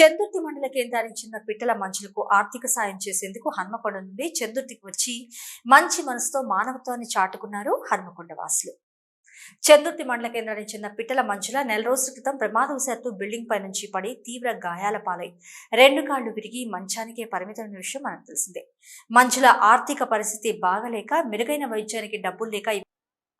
చందుర్తి మండల కేంద్రానికి చెందిన పిట్టల మంచులకు ఆర్థిక సాయం చేసేందుకు హన్మకొండ నుండి చందుర్తికి వచ్చి మంచి మనసుతో మానవత్వాన్ని చాటుకున్నారు హన్మకొండ వాసులు. చందుర్తి మండల కేంద్రానికి చెందిన పిట్టల మంచుల నెల రోజుల క్రితం ప్రమాదవశాత్తు బిల్డింగ్ పై నుంచి పడి తీవ్ర గాయాల పాలై రెండు కాళ్ళు విరిగి మంచానికే పరిమితమైన విషయం మనకు తెలిసిందే. మంచుల ఆర్థిక పరిస్థితి బాగలేక మెరుగైన వైద్యానికి డబ్బులు లేక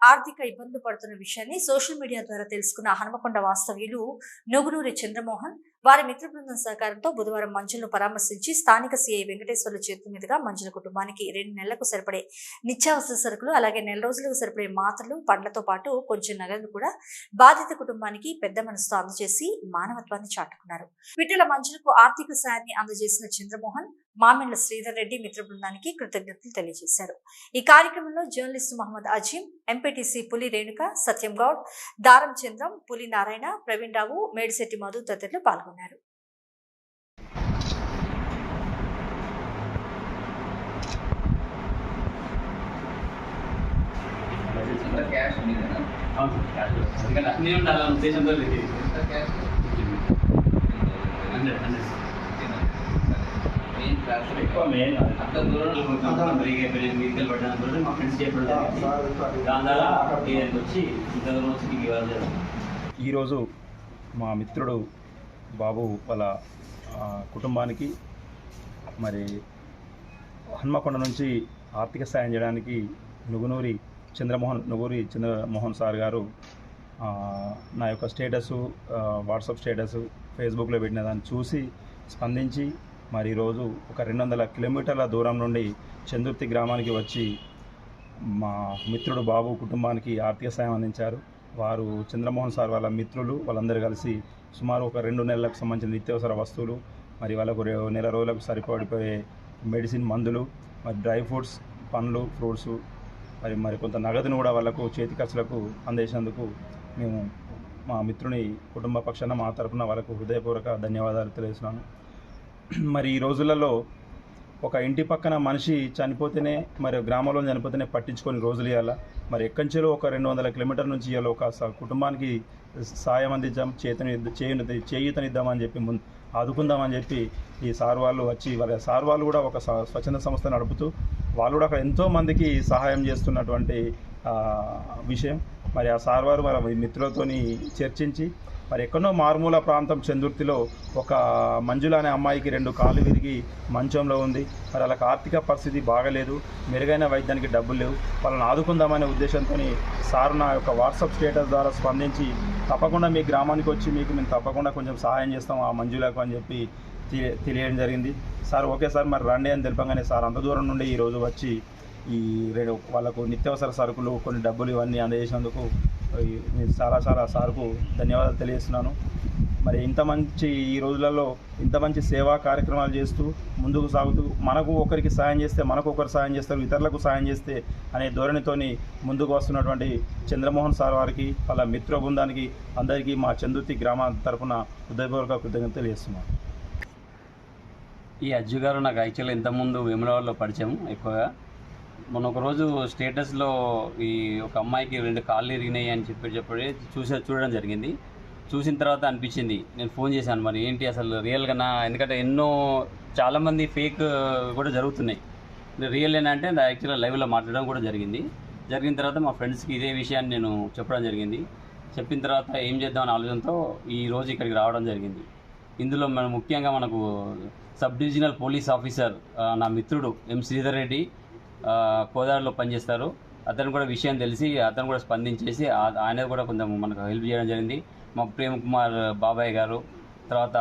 ఆర్థిక ఇబ్బందులు పడుతున్న విషయాన్ని సోషల్ మీడియా ద్వారా తెలుసుకున్న హనుమకొండ వాస్తవ్యులు నుగునూరి చంద్రమోహన్ వారి మిత్ర బృందం సహకారంతో బుధవారం మంజులను పరామర్శించి స్థానిక సీఐ వెంకటేశ్వర్ల చేతుల మీదుగా మంజుల కుటుంబానికి రెండు నెలలకు సరిపడే నిత్యావసర సరుకులు అలాగే నెల రోజులకు సరిపడే మాత్రలు పండ్లతో పాటు కొంచెం నగదు కూడా బాధిత కుటుంబానికి పెద్ద మనసుతో అందజేసి మానవత్వాన్ని చాటుకున్నారు. పిట్టల మంజులకు ఆర్థిక సాయాన్ని అందజేసిన చంద్రమోహన్ మామిళ్ళ శ్రీధర్ రెడ్డి మిత్ర బృందానికి కృతజ్ఞతలు తెలియజేశారు. ఈ కార్యక్రమంలో జర్నలిస్టు మహమ్మద్ అజీం ఎంపీటీసీ పులి రేణుక సత్యం గౌడ్ దారం చంద్రం పులి నారాయణ ప్రవీణ్ రావు మేడిశెట్టి మధు తదితరులు పాల్గొన్నారు. క్యాష్ ఉండాలన్న ఉద్దేశంతో హండ్రెడ్ హండ్రెడ్. మెయిన్ క్లాస్ ఎక్కువ మెయిన్ అంత దూరం మీదికి పడ్డానికి కూడా మా ఫ్రెండ్స్ చెప్పడం దాని ద్వారా వచ్చి ఇంత దూరం వచ్చి ఇవ్వాలి. ఈరోజు మా మిత్రుడు బాబు వాళ్ళ ఆ, కుటుంబానికి మరి హన్మకొండ నుంచి ఆర్థిక సాయం చేయడానికి నుగునూరి చంద్రమోహన్ నుగురి చంద్రమోహన్ సార్ గారు ఆ, నా యొక్క స్టేటస్ వాట్సాప్ స్టేటస్ ఫేస్బుక్లో పెట్టిన దాన్ని చూసి స్పందించి మరి ఈరోజు ఒక రెండు వందల కిలోమీటర్ల దూరం నుండి చందుర్తి గ్రామానికి వచ్చి మా మిత్రుడు బాబు కుటుంబానికి ఆర్థిక సాయం అందించారు. వారు చంద్రమోహన్ సార్ వాళ్ళ మిత్రులు వాళ్ళందరూ కలిసి సుమారు ఒక రెండు నెలలకు సంబంధించిన నిత్యావసర వస్తువులు మరి వాళ్ళకు నెల రోజులకు సరిపడిపోయే మెడిసిన్ మందులు మరి డ్రై ఫ్రూట్స్ పండ్లు ఫ్రూట్స్ మరి మరి కొంత నగదును కూడా వాళ్ళకు చేతి ఖర్చులకు అందేసినందుకు మేము మా మిత్రుని కుటుంబ పక్షాన మా తరపున వాళ్ళకు హృదయపూర్వక ధన్యవాదాలు తెలియజేస్తున్నాను. మరి ఈ రోజులలో ఒక ఇంటి పక్కన మనిషి చనిపోతేనే మరి గ్రామంలో చనిపోతేనే పట్టించుకొని రోజులు ఇవ్వాలా మరి ఎక్కంచెలో ఒక రెండు వందల కిలోమీటర్ నుంచి ఇవాళ ఒక కుటుంబానికి సాయం అందించాం చేతని చేయుని చేయూతనిద్దామని చెప్పి ముందు ఆదుకుందామని చెప్పి ఈ సార్ వాళ్ళు వచ్చి వాళ్ళ సార్ వాళ్ళు కూడా ఒక స్వచ్ఛంద సంస్థ నడుపుతూ వాళ్ళు కూడా అక్కడ ఎంతోమందికి సహాయం చేస్తున్నటువంటి విషయం. మరి ఆ సార్ వారు మరి మిత్రులతోని చర్చించి మరి ఎక్కడో మారుమూల ప్రాంతం చందుర్తిలో ఒక మంజుల అనే అమ్మాయికి రెండు కాళ్ళు విరిగి మంచంలో ఉంది. మరి వాళ్ళకి ఆర్థిక పరిస్థితి బాగలేదు మెరుగైన వైద్యానికి డబ్బులు లేవు. వాళ్ళని ఆదుకుందామనే ఉద్దేశంతో సార్ నా యొక్క వాట్సాప్ స్టేటస్ ద్వారా స్పందించి తప్పకుండా మీ గ్రామానికి వచ్చి మీకు మేము తప్పకుండా కొంచెం సహాయం చేస్తాం ఆ మంజులకు అని చెప్పి తె- తెలియడం జరిగింది. సార్ ఓకే సార్ మరి రండి అని తెలిపంగానే సార్ అంత దూరం నుండి ఈరోజు వచ్చి ఈ రెండు వాళ్ళకు నిత్యావసర సరుకులు కొన్ని డబ్బులు ఇవన్నీ అందజేసినందుకు నేను చాలా చాలా సార్కు ధన్యవాదాలు తెలియజేస్తున్నాను. మరి ఇంత మంచి ఈ రోజులలో ఇంత మంచి సేవా కార్యక్రమాలు చేస్తూ ముందుకు సాగుతూ మనకు ఒకరికి సాయం చేస్తే మనకు ఒకరు సాయం చేస్తారు ఇతరులకు సాయం చేస్తే అనే ధోరణితోని ముందుకు వస్తున్నటువంటి చంద్రమోహన్ సార్ వారికి వాళ్ళ మిత్ర బృందానికి అందరికీ మా చందుర్తి గ్రామ తరఫున హృదయపూర్వక కృతజ్ఞతలు తెలియజేస్తున్నాను. ఈ అజ్జు గారు నాకు యాక్చువల్గా ఇంతకుముందు వేములవాడలో పరిచయం ఎక్కువగా. మొన్న ఒక రోజు స్టేటస్లో ఈ ఒక అమ్మాయికి రెండు కాళ్ళు ఇరిగినాయి అని చెప్పి చెప్పి చూసే చూడడం జరిగింది. చూసిన తర్వాత అనిపించింది నేను ఫోన్ చేశాను మరి ఏంటి అసలు రియల్గా నా ఎందుకంటే ఎన్నో చాలామంది ఫేక్ కూడా జరుగుతున్నాయి. రియల్ అంటే నా యాక్చువల్గా లైవ్లో మాట్లాడడం కూడా జరిగింది. జరిగిన తర్వాత మా ఫ్రెండ్స్కి ఇదే విషయాన్ని నేను చెప్పడం జరిగింది. చెప్పిన తర్వాత ఏం చేద్దామని ఆలోచనతో ఈ రోజు ఇక్కడికి రావడం జరిగింది. ఇందులో మనం ముఖ్యంగా మనకు సబ్ డివిజనల్ పోలీస్ ఆఫీసర్ నా మిత్రుడు ఎం శ్రీధర్ రెడ్డి కోదాడలో పనిచేస్తారు. అతను కూడా విషయం తెలిసి అతను కూడా స్పందించేసి ఆ- ఆయన కూడా కొంచెం మనకు హెల్ప్ చేయడం జరిగింది. మా ప్రేమ్ కుమార్ బాబాయ్ గారు తర్వాత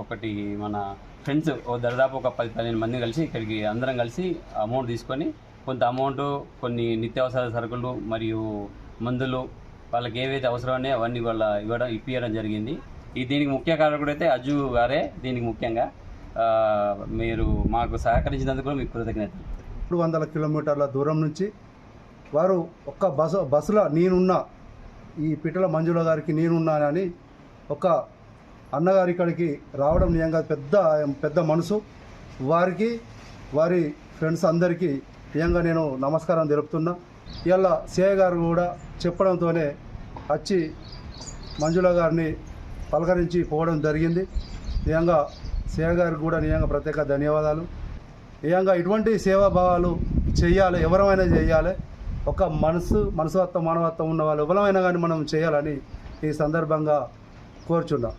ఒకటి మన ఫ్రెండ్స్ ఓ దాదాపు ఒక పది పదిహేను మంది కలిసి ఇక్కడికి అందరం కలిసి అమౌంట్ తీసుకొని కొంత అమౌంట్ కొన్ని నిత్యావసర సరుకులు మరియు మందులు వాళ్ళకి ఏవైతే అవసరమో అవన్నీ వాళ్ళ ఇవ్వడం ఇప్పించడం జరిగింది. ఈ దీనికి ముఖ్య కారకుడు అయితే అజు గారే దీనికి ముఖ్యంగా. మీరు మాకు సహకరించినందుకు కూడా మీకు కృతజ్ఞతలు. మూడు వందల కిలోమీటర్ల దూరం నుంచి వారు ఒక్క బస్సు బస్సులో నేనున్నా ఈ పిట్టల మంజుల గారికి నేనున్నానని ఒక అన్నగారి ఇక్కడికి రావడం నిజంగా పెద్ద పెద్ద మనసు. వారికి వారి ఫ్రెండ్స్ అందరికీ నిజంగా నేను నమస్కారం తెలుపుతున్నా. ఇలా సేయ గారు కూడా చెప్పడంతోనే వచ్చి మంజుల గారిని పలకరించి పోవడం జరిగింది. నిజంగా సేయ గారికి కూడా నిజంగా ప్రత్యేక ధన్యవాదాలు. ఏకంగా ఇటువంటి సేవాభావాలు చేయాలి ఎవరమైనా చేయాలి. ఒక మనసు మనసువత్వం మానవత్వం ఉన్న వాళ్ళు ఎవరమైనా కానీ మనం చేయాలని ఈ సందర్భంగా కోరుచున్నాం.